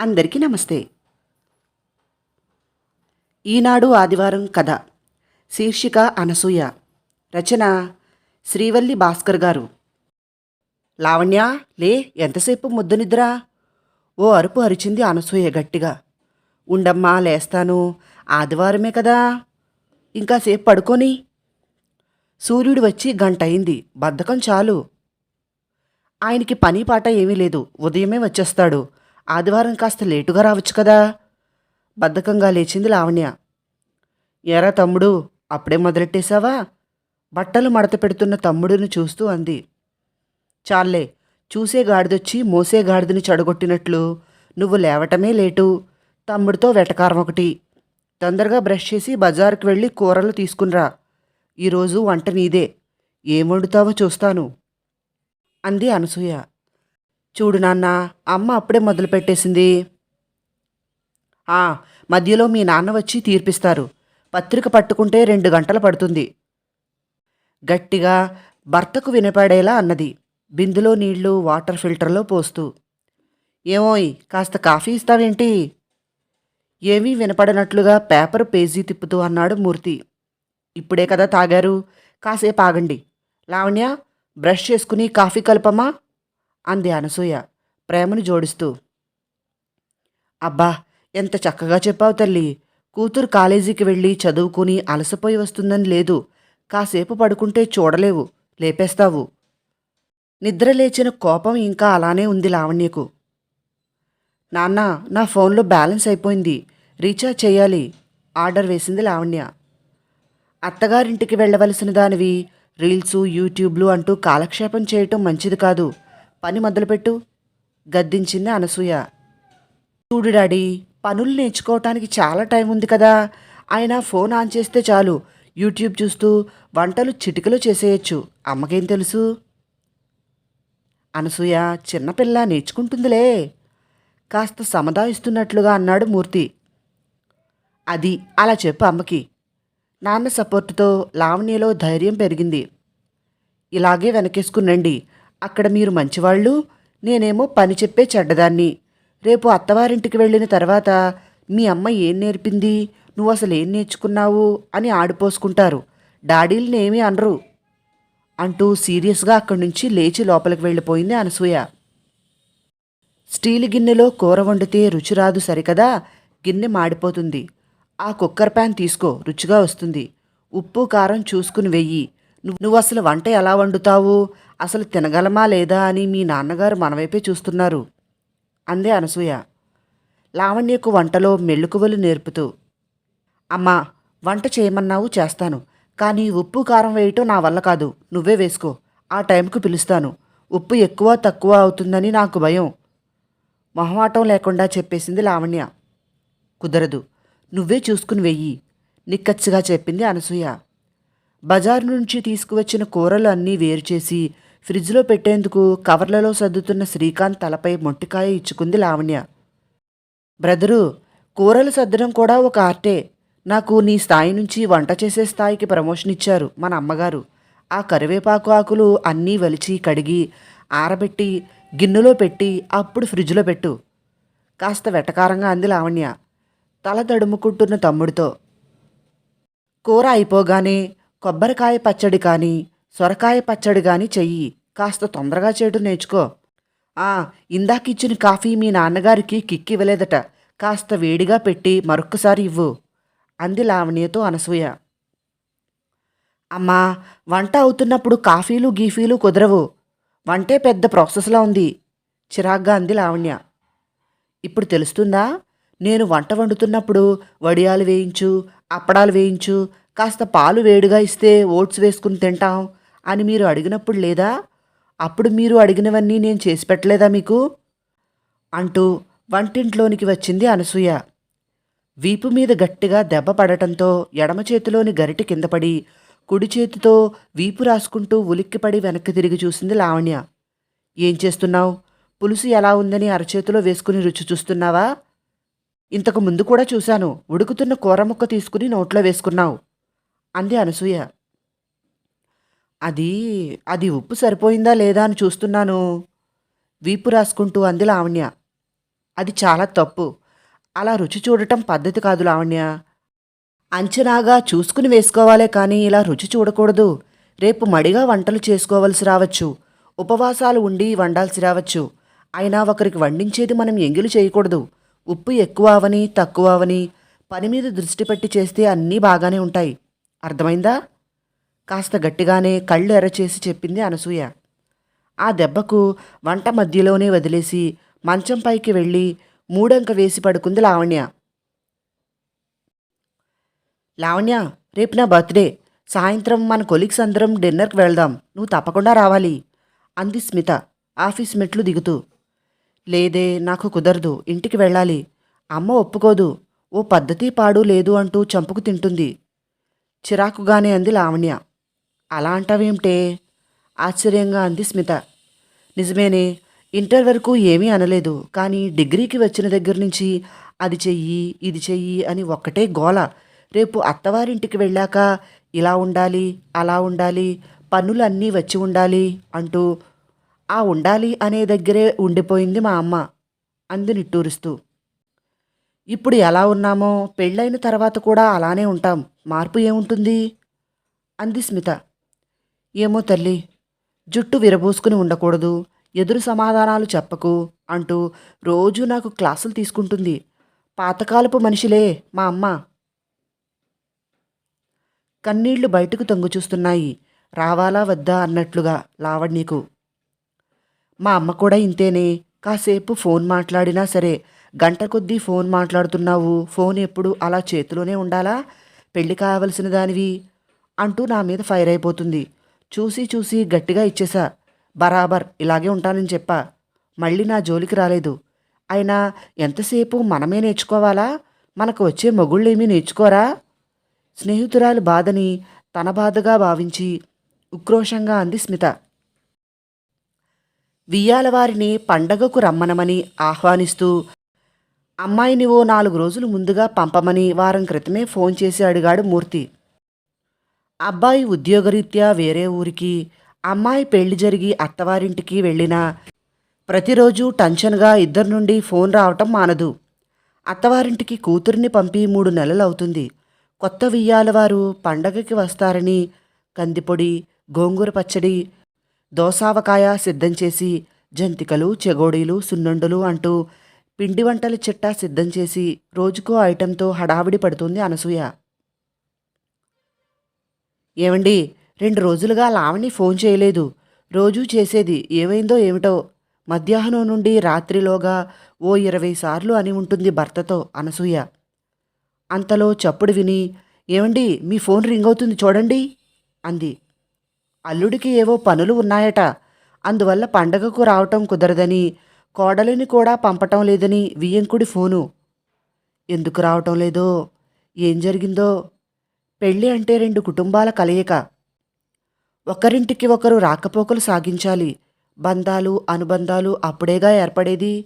అందరికీ నమస్తే. ఈనాడు ఆదివారం కథ. శీర్షిక అనసూయ. రచన శ్రీవల్లి భాస్కర్ గారు. లావణ్య లే ఎంతసేపు ముద్దునిద్ర ఓ అరుపు అరిచింది అనసూయ గట్టిగా. ఉండమ్మా లేస్తాను. ఆదివారమే కదా. ఇంకాసేపు పడుకొని? సూర్యుడు వచ్చి గంట అయింది బద్ధకం చాలు. ఆయనకి పని పాట ఏమీ లేదు. ఉదయమే వచ్చేస్తాడు. ఆదివారం కాస్త లేటుగా రావచ్చు కదా? బద్ధకంగా లేచింది లావణ్య. ఎరా తమ్ముడు అప్పుడే మొదలెట్టేశావా? బట్టలు మడత పెడుతున్న తమ్ముడిని చూస్తూ అంది. చాలే చూసే గాడిదొచ్చి మోసే గాడిదని చెడగొట్టినట్లు. నువ్వు లేవటమే లేటు. తమ్ముడితో వెటకారం ఒకటి. తొందరగా బ్రష్ చేసి బజారుకు వెళ్ళి కూరలు తీసుకునిరా. ఈరోజు వంట నీదే. ఏం వండుతావో చూస్తాను. అంది అనసూయ. చూడు నాన్న అమ్మ అప్పుడే మొదలుపెట్టేసింది. ఆ మధ్యలో మీ నాన్న వచ్చి తీర్పిస్తారు. పత్రిక పట్టుకుంటే రెండు గంటలు పడుతుంది. గట్టిగా భర్తకు వినపడేలా అన్నది. బిందులో నీళ్ళు వాటర్ ఫిల్టర్లో పోస్తూ. ఏమోయ్ కాస్త కాఫీ ఇస్తావేంటి? ఏమీ వినపడనట్లుగా పేపర్ పేజీ తిప్పుతూ అన్నాడు మూర్తి. ఇప్పుడే కదా తాగారు. కాసేపు ఆగండి. లావణ్య బ్రష్ చేసుకుని కాఫీ కలపమా అంది అనసూయ ప్రేమను జోడిస్తూ. అబ్బా ఎంత చక్కగా చెప్పావు తల్లి. కూతురు కాలేజీకి వెళ్ళి చదువుకుని అలసిపోయి వస్తుందని లేదు. కాసేపు పడుకుంటే చూడలేవు. లేపేస్తావు. నిద్ర లేచిన కోపం ఇంకా అలానే ఉంది లావణ్యకు. నాన్న నా ఫోన్లో బ్యాలెన్స్ అయిపోయింది. రీఛార్జ్ చేయాలి. ఆర్డర్ వేసింది లావణ్య. అత్తగారింటికి వెళ్ళవలసిన దానివి రీల్స్ యూట్యూబ్లు అంటూ కాలక్షేపం చేయటం మంచిది కాదు. పని మొదలుపెట్టు. గద్దించింది అనసూయ. చూడు డాడీ పనులు నేర్చుకోవటానికి చాలా టైం ఉంది కదా. ఆయన ఫోన్ ఆన్ చేస్తే చాలు. యూట్యూబ్ చూస్తూ వంటలు చిటికలు చేసేయచ్చు. అమ్మకేం తెలుసు? అనసూయ చిన్నపిల్ల నేర్చుకుంటుందిలే. కాస్త సముదాయిస్తున్నట్లుగా అన్నాడు మూర్తి. అది అలా చెప్పు అమ్మకి. నాన్న సపోర్టుతో లావణ్యలో ధైర్యం పెరిగింది. ఇలాగే వెనకేసుకునండి అక్కడ మీరు మంచివాళ్ళు నేనేమో పని చెప్పే చెడ్డదాన్ని. రేపు అత్తవారింటికి వెళ్ళిన తర్వాత మీ అమ్మ ఏం నేర్పింది? నువ్వు అసలు ఏం నేర్చుకున్నావు? అని ఆడిపోసుకుంటారు. డాడీలనేమీ అనరు. అంటూ సీరియస్గా అక్కడి నుంచి లేచి లోపలికి వెళ్ళిపోయింది అనసూయ. స్టీల్ గిన్నెలో కూర వండితే రుచి రాదు సరికదా? గిన్నె మాడిపోతుంది. ఆ కుక్కర్ ప్యాన్ తీసుకో రుచిగా వస్తుంది. ఉప్పు కారం చూసుకుని వెయ్యి. నువ్వు అసలు వంట ఎలా వండుతావు? అసలు తినగలమా లేదా అని మీ నాన్నగారు మనవైపే చూస్తున్నారు అందే అనసూయ. లావణ్యకు వంటలో మెళుకువలు నేర్పుతూ అమ్మా వంట చేయమన్నావు చేస్తాను కానీ ఉప్పు కారం వేయటం నా వల్ల కాదు నువ్వే వేసుకో ఆ టైంకు పిలుస్తాను ఉప్పు ఎక్కువ తక్కువ అవుతుందని నాకు భయం. మొహమాటం లేకుండా చెప్పేసింది లావణ్య. కుదరదు నువ్వే చూసుకుని వెయ్యి నిక్కచ్చిగా చెప్పింది అనసూయ. బజారు నుంచి తీసుకువచ్చిన కూరలు అన్నీ వేరు చేసి ఫ్రిడ్జ్లో పెట్టేందుకు కవర్లలో సర్దుతున్న శ్రీకాంత్ తలపై మొట్టికాయ ఇచ్చుకుంది లావణ్య. బ్రదరు కూరలు సర్దడం కూడా ఒక ఆర్టే. నాకు నీ స్థాయి నుంచి వంట చేసే స్థాయికి ప్రమోషన్ ఇచ్చారు మన అమ్మగారు. ఆ కరివేపాకు ఆకులు అన్నీ వలిచి కడిగి ఆరబెట్టి గిన్నెలో పెట్టి అప్పుడు ఫ్రిడ్జ్లో పెట్టు కాస్త వెటకారంగా అంది లావణ్య తల తడుముకుంటున్న తమ్ముడితో. కూర అయిపోగానే కొబ్బరికాయ పచ్చడి కానీ సొరకాయ పచ్చడి కానీ చెయ్యి. కాస్త తొందరగా చేయడం నేర్చుకో. ఆ ఇందాకిచ్చిన కాఫీ మీ నాన్నగారికి కిక్కి ఇవ్వలేదట. కాస్త వేడిగా పెట్టి మరొక్కసారి ఇవ్వు. అంది లావణ్యతో అనసూయ. అమ్మా వంట అవుతున్నప్పుడు కాఫీలు గీఫీలు కుదరవు. వంటే పెద్ద ప్రాసెస్లా ఉంది. చిరాగ్గా అంది లావణ్య. ఇప్పుడు తెలుస్తుందా? నేను వంట వండుతున్నప్పుడు వడియాలు వేయించు అప్పడాలు వేయించు కాస్త పాలు వేడిగా ఇస్తే ఓట్స్ వేసుకుని తింటాం అని మీరు అడిగినప్పుడు లేదా? అప్పుడు మీరు అడిగినవన్నీ నేను చేసి పెట్టలేదా మీకు? అంటూ వంటింట్లోనికి వచ్చింది అనసూయ. వీపు మీద గట్టిగా దెబ్బ పడటంతో ఎడమ చేతిలోని గరిటి కింద పడి కుడి చేతితో వీపు రాసుకుంటూ ఉలిక్కిపడి వెనక్కి తిరిగి చూసింది లావణ్య. ఏం చేస్తున్నావు? పులుసు ఎలా ఉందని అరచేతిలో వేసుకుని రుచి చూస్తున్నావా? ఇంతకు ముందు కూడా చూశాను. ఉడుకుతున్న కూర ముక్క తీసుకుని నోట్లో వేసుకున్నావు. అంది అనసూయ. అది అది ఉప్పు సరిపోయిందా లేదా అని చూస్తున్నాను. వీపు రాసుకుంటూ అంది లావణ్య. అది చాలా తప్పు. అలా రుచి చూడటం పద్ధతి కాదు లావణ్య. అంచనాగా చూసుకుని వేసుకోవాలే కానీ ఇలా రుచి చూడకూడదు. రేపు మడిగా వంటలు చేసుకోవలసి రావచ్చు. ఉపవాసాలు ఉండి వండాల్సి రావచ్చు. అయినా ఒకరికి వండించేది మనం ఎంగిలి చేయకూడదు. ఉప్పు ఎక్కువ అవని తక్కువ అవని పని మీద దృష్టి పెట్టి చేస్తే అన్నీ బాగానే ఉంటాయి. అర్థమైందా? కాస్త గట్టిగానే కళ్ళు ఎరచేసి చెప్పింది అనసూయ. ఆ దెబ్బకు వంట మధ్యలోనే వదిలేసి మంచం పైకి వెళ్ళి మూడంక వేసి పడుకుంది లావణ్య. లావణ్య రేపు నా బర్త్డే. సాయంత్రం మన కొలీగ్స్ అందరం డిన్నర్కి వెళ్దాం. నువ్వు తప్పకుండా రావాలి. అంది స్మిత ఆఫీస్ మెట్లు దిగుతూ. లేదే నాకు కుదరదు. ఇంటికి వెళ్ళాలి. అమ్మ ఒప్పుకోదు. ఓ పద్ధతి పాడు లేదు అంటూ చంపుకు తింటుంది. చిరాకుగానే అంది లావణ్య. అలా అంటావేమిటే ఆశ్చర్యంగా అంది స్మిత. నిజమేనే ఇంటర్ వరకు ఏమీ అనలేదు కానీ డిగ్రీకి వచ్చిన దగ్గర నుంచి అది చెయ్యి ఇది చెయ్యి అని ఒక్కటే గోల. రేపు అత్తవారింటికి వెళ్ళాక ఇలా ఉండాలి అలా ఉండాలి పన్నులన్నీ వచ్చి ఉండాలి అంటూ ఆ ఉండాలి అనే దగ్గరే ఉండిపోయింది మా అమ్మ అంది నిట్టూరుస్తూ. ఇప్పుడు ఎలా ఉన్నామో పెళ్ళైన తర్వాత కూడా అలానే ఉంటాం. మార్పు ఏముంటుంది? అంది స్మిత. ఏమో తల్లి జుట్టు విరబూసుకుని ఉండకూడదు ఎదురు సమాధానాలు చెప్పకు అంటూ రోజు నాకు క్లాసులు తీసుకుంటుంది. పాతకాలపు మనిషిలే మా అమ్మ. కన్నీళ్ళు బయటకు తొంగుచూస్తున్నాయి రావాలా వద్దా అన్నట్లుగా లావణ్యకు మా అమ్మ కూడా ఇంతేనే. కాసేపు ఫోన్ మాట్లాడినా సరే గంట కొద్దీ ఫోన్ మాట్లాడుతున్నావు. ఫోన్ ఎప్పుడు అలా చేతిలోనే ఉండాలా? పెళ్ళి కావలసిన దానివి? అంటూ నా మీద ఫైర్ అయిపోతుంది. చూసి చూసి గట్టిగా ఇచ్చేసా బరాబర్ ఇలాగే ఉంటానని చెప్పా. మళ్ళీ నా జోలికి రాలేదు. అయినా ఎంతసేపు మనమే నేర్చుకోవాలా? మనకు వచ్చే మొగుళ్ళేమీ నేర్చుకోరా? స్నేహితురాలు బాధని తన బాధగా భావించి ఉక్రోషంగా అంది స్మిత. వియ్యాల వారిని పండగకు రమ్మనమని ఆహ్వానిస్తూ అమ్మాయిని ఓ నాలుగు రోజులు ముందుగా పంపమని వారం క్రితమే ఫోన్ చేసి అడిగాడు మూర్తి. అబ్బాయి ఉద్యోగరీత్యా వేరే ఊరికి అమ్మాయి పెళ్ళి జరిగి అత్తవారింటికి వెళ్ళినా ప్రతిరోజు టెన్షన్గా ఇద్దరి నుండి ఫోన్ రావటం మానదు. అత్తవారింటికి కూతురిని పంపి మూడు నెలలు అవుతుంది కొత్త వియ్యాల వారు పండగకి వస్తారని కందిపొడి గోంగూర పచ్చడి దోసావకాయ సిద్ధం చేసి జంతికలు చెగోడీలు సున్నుండలు అంటూ పిండి వంటల చిట్టా సిద్ధం చేసి రోజుకో ఐటెంతో హడావిడి పడుతుంది అనసూయ. ఏమండి రెండు రోజులుగా లావణి ఫోన్ చేయలేదు. రోజూ చేసేది ఏమైందో ఏమిటో? మధ్యాహ్నం నుండి రాత్రిలోగా ఓ ఇరవై సార్లు అని ఉంటుంది భర్తతో అనసూయ. అంతలో చప్పుడు విని ఏమండి మీ ఫోన్ రింగ్ అవుతుంది చూడండి అంది. అల్లుడికి ఏవో పనులు ఉన్నాయట. అందువల్ల పండగకు రావటం కుదరదని కోడలిని కూడా పంపటం లేదని వియ్యంకుడి ఫోను. ఎందుకు రావటం లేదో ఏం జరిగిందో పెళ్ళి అంటే రెండు కుటుంబాల కలయిక. ఒకరింటికి ఒకరు రాకపోకలు సాగించాలి. బంధాలు అనుబంధాలు అప్పుడేగా ఏర్పడేది?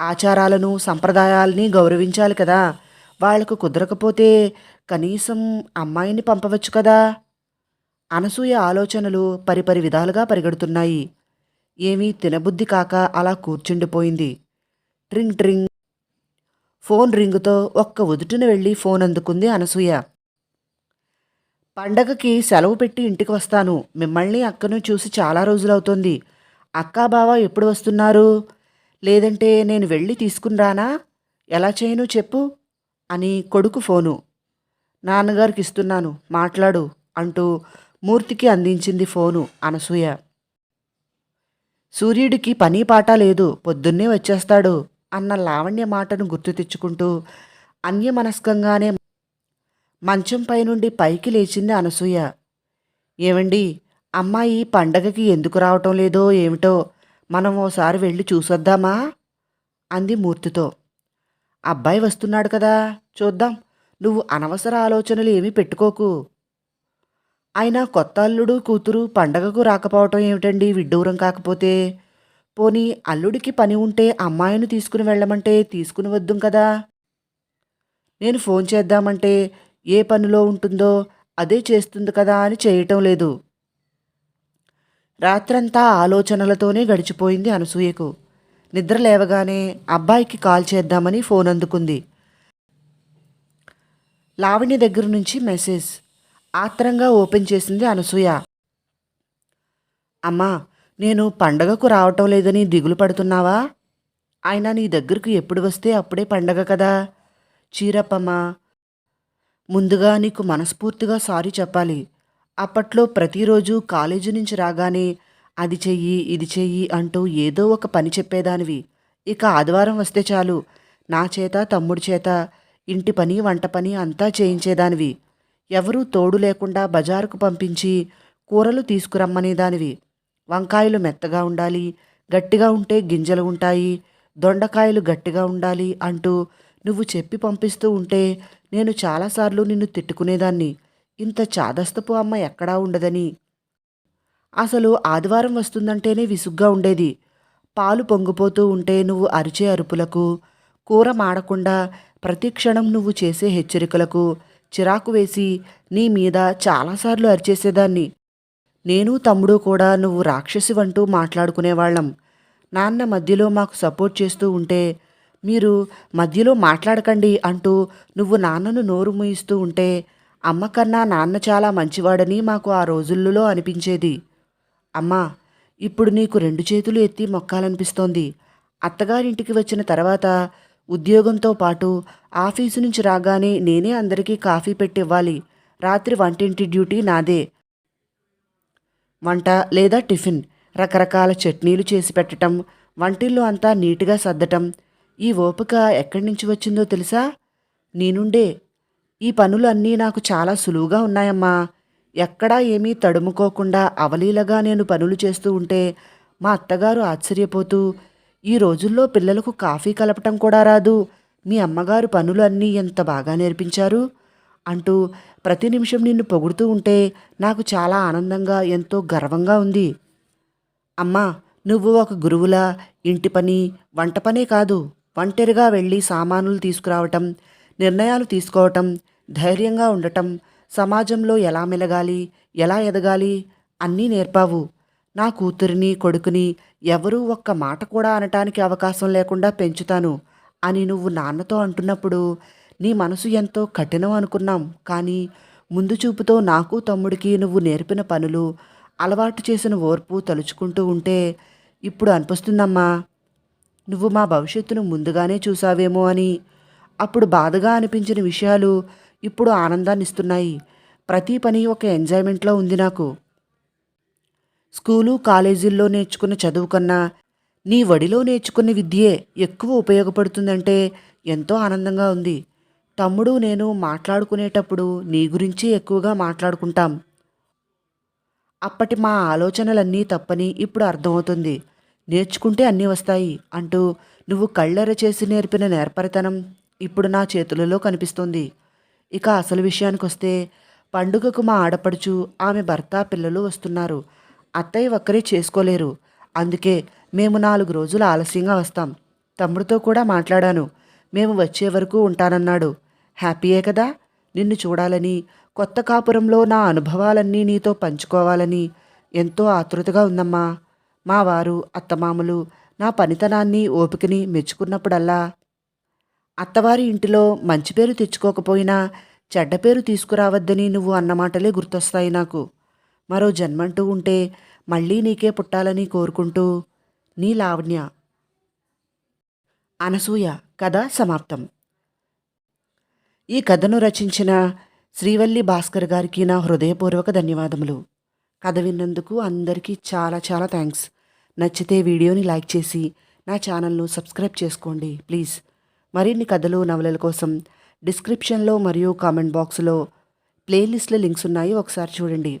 ఆచారాలను సంప్రదాయాలని గౌరవించాలి కదా. వాళ్ళకు కుదరకపోతే కనీసం అమ్మాయిని పంపవచ్చు కదా. అనసూయ ఆలోచనలు పరిపరి విధాలుగా పరిగెడుతున్నాయి. ఏమీ తినబుద్ధి కాక అలా కూర్చుండిపోయింది. ట్రింగ్ ట్రింగ్. ఫోన్ రింగుతో ఒక్క ఉదుటిన వెళ్ళి ఫోన్ అందుకుంది అనసూయ. పండగకి సెలవు పెట్టి ఇంటికి వస్తాను. మిమ్మల్ని అక్కను చూసి చాలా రోజులవుతోంది. అక్కా బావ ఎప్పుడు వస్తున్నారు? లేదంటే నేను వెళ్ళి తీసుకుని రానా? ఎలా చేయను చెప్పు? అని కొడుకు ఫోను. నాన్నగారికి ఇస్తున్నాను. మాట్లాడు అంటూ మూర్తికి అందించింది ఫోను అనసూయ. సూర్యుడికి పని పాట లేదు పొద్దున్నే వచ్చేస్తాడు అన్న లావణ్య మాటను గుర్తు తెచ్చుకుంటూ అన్యమనస్కంగానే మంచంపై నుండి పైకి లేచింది అనసూయ. ఏమండి అమ్మాయి పండగకి ఎందుకు రావటం లేదో ఏమిటో మనం ఓసారి వెళ్ళి చూసొద్దామా? అంది మూర్తితో. అబ్బాయి వస్తున్నాడు కదా చూద్దాం. నువ్వు అనవసర ఆలోచనలు ఏమీ పెట్టుకోకు. అయినా కొత్త అల్లుడు కూతురు పండగకు రాకపోవటం ఏమిటండి విడ్డూరం కాకపోతే? పోనీ అల్లుడికి పని ఉంటే అమ్మాయిని తీసుకుని వెళ్ళమంటే తీసుకుని వద్దుం కదా? నేను ఫోన్ చేద్దామంటే ఏ పనిలో ఉంటుందో అదే చేస్తుంది కదా అని చేయటం లేదు. రాత్రంతా ఆలోచనలతోనే గడిచిపోయింది అనసూయకు. నిద్ర లేవగానే అబ్బాయికి కాల్ చేద్దామని ఫోన్ అందుకుంది. లావణ్య దగ్గర నుంచి మెసేజ్. ఆత్రంగా ఓపెన్ చేసింది అనసూయ. అమ్మా నేను పండగకు రావటం లేదని దిగులు పడుతున్నావా? ఆయన నీ దగ్గరకు ఎప్పుడు వస్తే అప్పుడే పండగ కదా? చీరప్పమ్మా ముందుగా నీకు మనస్ఫూర్తిగా సారీ చెప్పాలి. అప్పట్లో ప్రతిరోజు కాలేజీ నుంచి రాగానే అది చెయ్యి ఇది చెయ్యి అంటూ ఏదో ఒక పని చెప్పేదానివి. ఇక ఆదివారం వస్తే చాలు. నా చేత తమ్ముడి చేత ఇంటి పని వంట పని అంతా చేయించేదానివి. ఎవరూ తోడు లేకుండా బజారుకు పంపించి కూరలు తీసుకురమ్మనేదానివి వంకాయలు మెత్తగా ఉండాలి గట్టిగా ఉంటే గింజలు ఉంటాయి దొండకాయలు గట్టిగా ఉండాలి అంటూ నువ్వు చెప్పి పంపిస్తూ ఉంటే నేను చాలాసార్లు నిన్ను తిట్టుకునేదాన్ని. ఇంత చాదస్తపు అమ్మ ఎక్కడా ఉండదని. అసలు ఆదివారం వస్తుందంటేనే విసుగ్గా ఉండేది. పాలు పొంగిపోతూ ఉంటే నువ్వు అరిచే అరుపులకు కూర మాడకుండా ప్రతి క్షణం నువ్వు చేసే హెచ్చరికలకు చిరాకు వేసి నీ మీద చాలాసార్లు అరిచేసేదాన్ని. నేను తమ్ముడు కూడా నువ్వు రాక్షసివంటూ మాట్లాడుకునేవాళ్ళం. నాన్న మధ్యలో మాకు సపోర్ట్ చేస్తూ ఉంటే మీరు మధ్యలో మాట్లాడకండి అంటూ నువ్వు నాన్నను నోరు మూయిస్తూ ఉంటే అమ్మ కన్నా నాన్న చాలా మంచివాడని మాకు ఆ రోజుల్లో అనిపించేది. అమ్మా ఇప్పుడు నీకు రెండు చేతులు ఎత్తి మొక్కాలనిపిస్తోంది. అత్తగారింటికి వచ్చిన తర్వాత ఉద్యోగంతో పాటు ఆఫీసు నుంచి రాగానే నేనే అందరికీ కాఫీ పెట్టివ్వాలి. రాత్రి వంటింటి డ్యూటీ నాదే. వంట లేదా టిఫిన్ రకరకాల చట్నీలు చేసి పెట్టటం వంటిల్లో అంతా నీట్గా సర్దటం. ఈ ఓపిక ఎక్కడి నుంచి వచ్చిందో తెలుసా? నేనుండే. ఈ పనులు అన్నీ నాకు చాలా సులువుగా ఉన్నాయమ్మా. ఎక్కడా ఏమీ తడుముకోకుండా అవలీలగా నేను పనులు చేస్తూ ఉంటే మా అత్తగారు ఆశ్చర్యపోతూ ఈ రోజుల్లో పిల్లలకు కాఫీ కలపటం కూడా రాదు. మీ అమ్మగారు పనులు అన్నీ ఎంత బాగా నేర్పించారు? అంటూ ప్రతి నిమిషం నిన్ను పొగుడుతూ ఉంటే నాకు చాలా ఆనందంగా ఎంతో గర్వంగా ఉంది. అమ్మా నువ్వు ఒక గురువులా ఇంటి పని వంట పనే కాదు. ఒంటరిగా వెళ్ళి సామానులు తీసుకురావటం నిర్ణయాలు తీసుకోవటం ధైర్యంగా ఉండటం సమాజంలో ఎలా మెలగాలి ఎలా ఎదగాలి అన్నీ నేర్పావు. నా కూతురిని కొడుకుని ఎవరూ ఒక్క మాట కూడా అనటానికి అవకాశం లేకుండా పెంచుతాను అని నువ్వు నాన్నతో అంటున్నప్పుడు నీ మనసు ఎంతో కఠినం అనుకున్నాం. కానీ ముందు చూపుతో నాకు తమ్ముడికి నువ్వు నేర్పిన పనులు అలవాటు చేసిన ఓర్పు తలుచుకుంటూ ఉంటే ఇప్పుడు అనిపిస్తుందమ్మా. నువ్వు మా భవిష్యత్తును ముందుగానే చూసావేమో అని. అప్పుడు బాధగా అనిపించిన విషయాలు ఇప్పుడు ఆనందాన్ని ఇస్తున్నాయి ప్రతి పని ఒక ఎంజాయ్మెంట్లో ఉంది నాకు. స్కూలు కాలేజీల్లో నేర్చుకున్న చదువు కన్నా నీ వడిలో నేర్చుకున్న విద్యే ఎక్కువ ఉపయోగపడుతుందంటే ఎంతో ఆనందంగా ఉంది. తమ్ముడు నేను మాట్లాడుకునేటప్పుడు నీ గురించి ఎక్కువగా మాట్లాడుకుంటాం. అప్పటి మా ఆలోచనలన్నీ తప్పని ఇప్పుడు అర్థమవుతుంది. నేర్చుకుంటే అన్నీ వస్తాయి అంటూ నువ్వు కళ్ళెర చేసి నేర్పిన నేర్పరితనం ఇప్పుడు నా చేతులలో కనిపిస్తుంది. ఇక అసలు విషయానికి వస్తే పండుగకు మా ఆడపడుచు ఆమె భర్త పిల్లలు వస్తున్నారు. అత్తయ్య ఒక్కరే చేసుకోలేరు. అందుకే మేము నాలుగు రోజులు ఆలస్యంగా వస్తాం. తమ్ముడితో కూడా మాట్లాడాను. మేము వచ్చే వరకు ఉంటానన్నాడు. హ్యాపీయే కదా? నిన్ను చూడాలని కొత్త కాపురంలో నా అనుభవాలన్నీ నీతో పంచుకోవాలని ఎంతో ఆతృతగా ఉందమ్మా. మా వారు అత్తమామలు నా పనితనాన్ని ఓపికని మెచ్చుకున్నప్పుడల్లా అత్తవారి ఇంటిలో మంచి పేరు తెచ్చుకోకపోయినా చెడ్డ పేరు తీసుకురావద్దని నువ్వు అన్నమాటలే గుర్తొస్తాయి నాకు. మరో జన్మంటూ ఉంటే మళ్ళీ నీకే పుట్టాలని కోరుకుంటూ నీ లావణ్య. అనసూయ కథ సమాప్తం. ఈ కథను రచించిన శ్రీవల్లి భాస్కర్ గారికి నా హృదయపూర్వక ధన్యవాదములు. కథ విన్నందుకు అందరికీ చాలా చాలా థ్యాంక్స్. నచ్చితే వీడియోని లైక్ చేసి నా ఛానల్ను సబ్స్క్రైబ్ చేసుకోండి ప్లీజ్. మరిన్ని కథలు నవలల కోసం డిస్క్రిప్షన్లో మరియు కామెంట్ బాక్స్లో ప్లేలిస్ట్లో లింక్స్ ఉన్నాయి ఒకసారి చూడండి.